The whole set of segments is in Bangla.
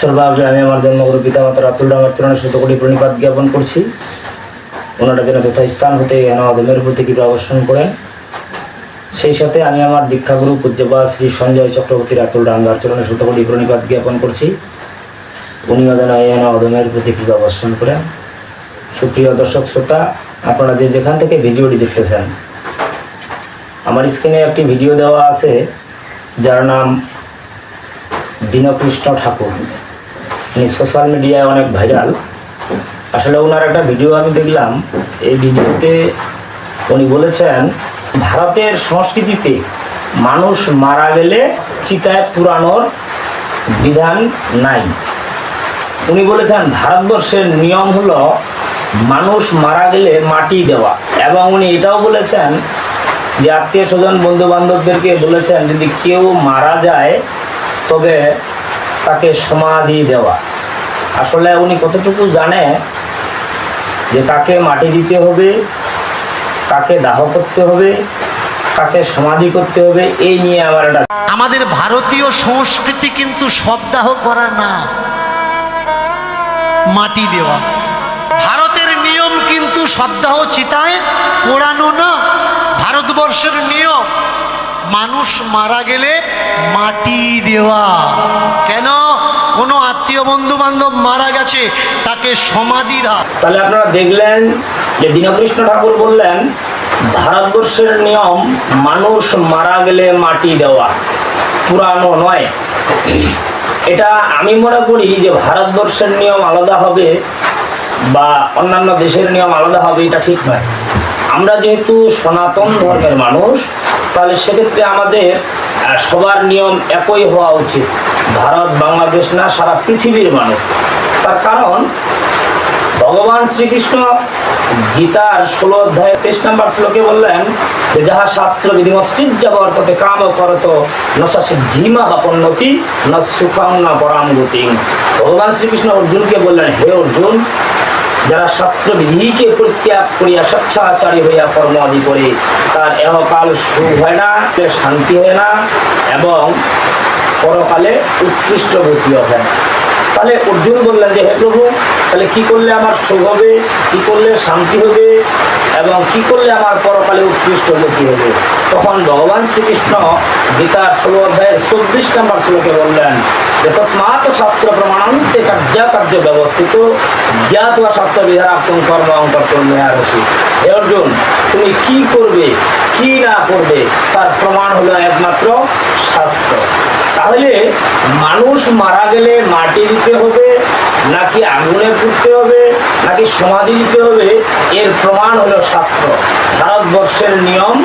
সর্বাগ্রে আমি আমার জন্মগুরু পিতা মাতা রাতুল রামার চরণে শত কোটি প্রণিপাত জ্ঞাপন করছি। ওনারা যেন যথাস্থান হতে এন আদমের প্রতি কৃপা অবর্ষণ করেন। সেই সাথে আমি আমার দীক্ষাগুরু পূজ্যবা শ্রী সঞ্জয় চক্রবর্তী রাতুল রাঙ্গার চরণে শত কোটি প্রণিপাত জ্ঞাপন করছি। উনিও যেন এন আদমের প্রতি কৃপা অবর্ষণ করেন। সুপ্রিয় দর্শক শ্রোতা, আপনারা যে যেখান থেকে ভিডিওটি দেখতেছেন, আমার স্ক্রিনে একটি ভিডিও দেওয়া আছে, যার নাম দীনকৃষ্ণ ঠাকুর। উনি সোশ্যাল মিডিয়ায় অনেক ভাইরাল আসলে ওনার একটা ভিডিও আমি দেখলাম, এই ভিডিওতে উনি বলেছেন, ভারতের সংস্কৃতিতে মানুষ মারা গেলে চিতায় পুরানোর বিধান নাই। উনি বলেছেন, ভারতবর্ষের নিয়ম হলো মানুষ মারা গেলে মাটি দেওয়া। এবং উনি এটাও বলেছেন যে আত্মীয় স্বজন বন্ধু বান্ধবদেরকে বলেছেন, যদি কেউ মারা যায়, তবে তাকে সমাধি দেওয়া। আসলে উনি কতটুকু জানে যে কাকে মাটি দিতে হবে, কাকে দাহ করতে হবে, কাকে সমাধি করতে হবে, এই নিয়ে আমার একটা আমাদের ভারতীয় সংস্কৃতি কিন্তু সপ্তাহ করা না, মাটি দেওয়া। ভারতের নিয়ম কিন্তু সপ্তাহ চিতায় পোড়ানো না, ভারতবর্ষের নিয়ম মানুষ মারা গেলে মাটি দেওয়া। কেন? কোনো আত্মীয় বন্ধু বান্ধব মারা গেছে, তাকে সমাধি দাও তাহলে আপনারা দেখলেন যে দীনকৃষ্ণ ঠাকুর বললেন, ভারতবর্ষের নিয়ম, মানুষ মারা গেলে মাটি দেওয়া। পুরানো নয়। এটা আমি মনে করি যে ভারতবর্ষের নিয়ম আলাদা হবে বা অন্যান্য দেশের নিয়ম আলাদা হবে, এটা ঠিক নয়। আমরা যেহেতু সনাতন ধর্মের মানুষ, তাহলে সেক্ষেত্রে আমাদের সবার নিয়ম একই হওয়া উচিত। ভারত, বাংলাদেশ না, সারা পৃথিবীর মানুষ। তার কারণ, ভগবান শ্রীকৃষ্ণ গীতার ষোলো অধ্যায় তেইশ নম্বর শ্লোকে বললেন, যে যাহা শাস্ত্র বিধিমশ্চিত বর্ততে কাম করত নশা সিদ্ধিমা বাপন্নতি না সুখাম না পরাম গতি। ভগবান শ্রীকৃষ্ণ অর্জুনকে বললেন, হে অর্জুন যারা শাস্ত্র বিধিকে পরিত্যাগ করিয়া স্বেচ্ছাচারী হইয়া কর্ম আদি করে, তার এহকাল সুখ হয় না শান্তি হয় না এবং পরকালে উৎকৃষ্ট গতিও হয় না। তাহলে অর্জুন বললেন যে, হে প্রভু, তাহলে কি করলে আমার সুখ হবে? কি করলে শান্তি হবে? এবং কি করলে আমার পরকালে উৎকৃষ্ট গতি হবে? তখন ভগবান শ্রীকৃষ্ণ গীতার ষোলো অধ্যায়ের চব্বিশ নম্বর শ্লোকে বললেন যে তস্মাৎ শাস্ত্র প্রমাণান্তে কার্যাকার্য ব্যবস্থিত জ্ঞাত বা শাস্ত্র বিধারাত্ম কর্ম অঙ্কর্তন মেয়ারসি হে অর্জুন তুমি কি করবে? কি না করবে? তার প্রমাণ হলো একমাত্র শাস্ত্র। তাহলে মানুষ মারা গেলে মাটি দিতে হবে, নাকি আগুনে পুড়তে হবে, নাকি সমাধি দিতে হবে? এর প্রমাণ হলো শাস্ত্র। ভারতবর্ষের নিয়ম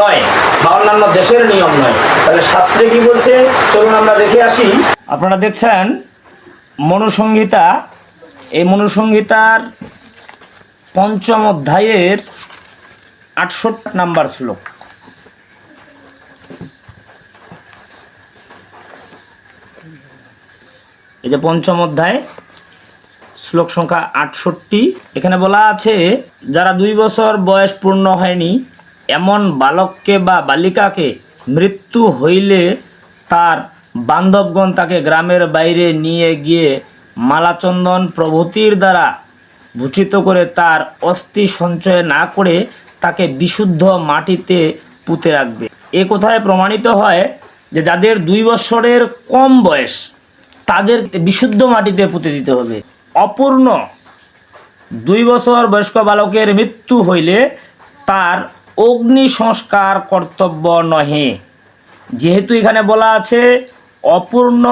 নয় বা অন্যান্য দেশের নিয়ম নয়। তাহলে শাস্ত্রে কি বলছে? চলুন আমরা দেখে আসি। আপনারা দেখছেন মনুসংহিতা। এই মনুসংহিতার পঞ্চম অধ্যায়ের আটষট্টি নাম্বার শ্লোক। এই যে পঞ্চম অধ্যায়, শ্লোক সংখ্যা আটষট্টি, এখানে বলা আছে, যারা দুই বছর বয়স পূর্ণ হয়নি এমন বালককে বা বালিকাকে মৃত্যু হইলে তার বান্ধবগণ তাকে গ্রামের বাইরে নিয়ে গিয়ে মালাচন্দন প্রভৃতির দ্বারা ভূষিত করে তার অস্থি সঞ্চয় না করে তাকে বিশুদ্ধ মাটিতে পুঁতে রাখবে। এ কোথায় প্রমাণিত হয় যে যাদের দুই বছরের কম বয়স, তাদের বিশুদ্ধ মাটিতে পুঁতে দিতে হবে। অপূর্ণ দুই বছর বয়স্ক বালকের মৃত্যু হইলে তার অগ্নি সংস্কার কর্তব্য নহে। যেহেতু এখানে বলা আছে, অপূর্ণ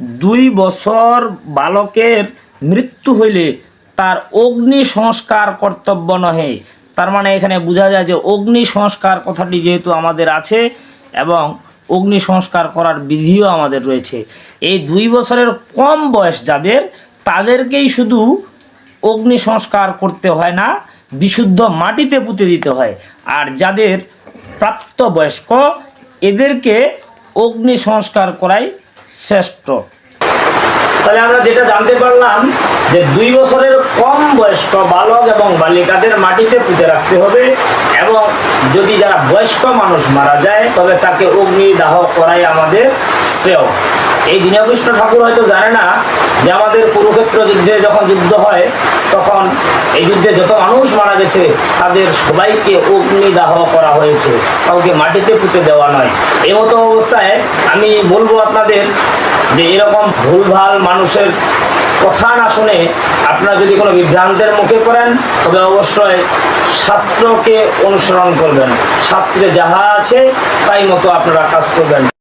দুই বছর বালকের মৃত্যু হইলে তার অগ্নি সংস্কার কর্তব্য নহে। তার মানে এখানে বোঝা যায় যে অগ্নি সংস্কার কথাটি যেহেতু আমাদের আছে এবং অগ্নি সংস্কার করার বিধিও আমাদের রয়েছে। এই দুই বছরের কম বয়স যাদের, তাদেরকেই শুধু অগ্নি সংস্কার করতে হয় না বিশুদ্ধ মাটিতে পুঁতে দিতে হয়। আর যাদের প্রাপ্ত বয়স্ক, এদেরকে অগ্নি সংস্কার করাই শ্রেষ্ঠ। তাহলে আমরা যেটা জানতে পারলাম যে দুই বছরের কম বয়স্ক বালক এবং বালিকাদের মাটিতে পুঁতে রাখতে হবে এবং যদি যারা বয়স্ক মানুষ মারা যায়, তবে তাকে অগ্নিদাহ করাই আমাদের শ্রেয়। এই দীনকৃষ্ণ ঠাকুর হয়তো জানে না যে আমাদের কুরুক্ষেত্র যুদ্ধে যখন যুদ্ধ হয়, তখন এই যুদ্ধে যত মানুষ মারা গেছে, তাদের সবাইকে অগ্নিদাহ করা হয়েছে। কাউকে মাটিতে পুঁতে দেওয়া নয়। এই মতো অবস্থায় আমি বলব আপনাদের যে এরকম ভুলভাল মানুষের কথা না শুনে আপনারা যদি কোনো বিভ্রান্তের মুখে পড়েন, তবে অবশ্যই শাস্ত্রকে অনুসরণ করবেন। শাস্ত্রে যাহা আছে, তাই মতো আপনারা কাজ করবেন।